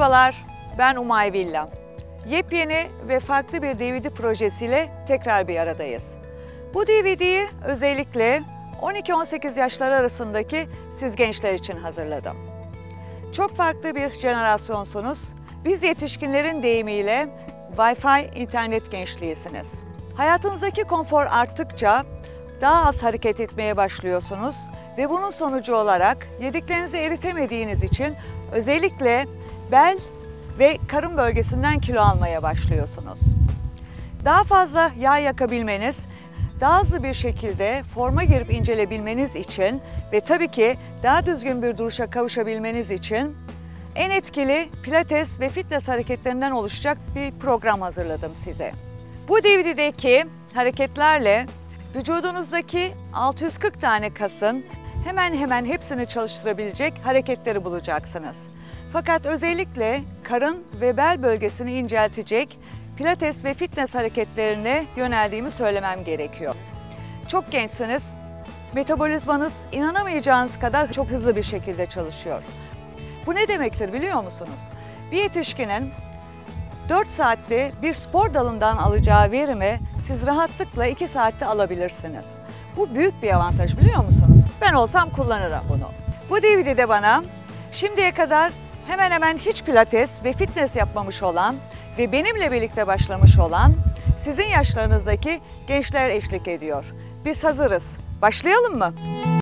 Merhabalar, ben Umay Villa. Yepyeni ve farklı bir DVD projesiyle tekrar bir aradayız. Bu DVD'yi özellikle 12-18 yaşlar arasındaki siz gençler için hazırladım. Çok farklı bir jenerasyonsunuz. Biz yetişkinlerin deyimiyle Wi-Fi internet gençliğisiniz. Hayatınızdaki konfor arttıkça daha az hareket etmeye başlıyorsunuz ve bunun sonucu olarak yediklerinizi eritemediğiniz için özellikle bel ve karın bölgesinden kilo almaya başlıyorsunuz. Daha fazla yağ yakabilmeniz, daha hızlı bir şekilde forma girip incelebilmeniz için ve tabii ki daha düzgün bir duruşa kavuşabilmeniz için en etkili pilates ve fitness hareketlerinden oluşacak bir program hazırladım size. Bu DVD'deki hareketlerle vücudunuzdaki 640 tane kasın hemen hemen hepsini çalıştırabilecek hareketleri bulacaksınız. Fakat özellikle karın ve bel bölgesini inceltecek pilates ve fitness hareketlerine yöneldiğimi söylemem gerekiyor. Çok gençsiniz, metabolizmanız inanamayacağınız kadar çok hızlı bir şekilde çalışıyor. Bu ne demektir biliyor musunuz? Bir yetişkinin 4 saatte bir spor dalından alacağı verimi siz rahatlıkla 2 saatte alabilirsiniz. Bu büyük bir avantaj biliyor musunuz? Ben olsam kullanırım bunu. Bu DVD'de bana şimdiye kadar hemen hemen hiç pilates ve fitness yapmamış olan ve benimle birlikte başlamış olan sizin yaşlarınızdaki gençler eşlik ediyor. Biz hazırız. Başlayalım mı?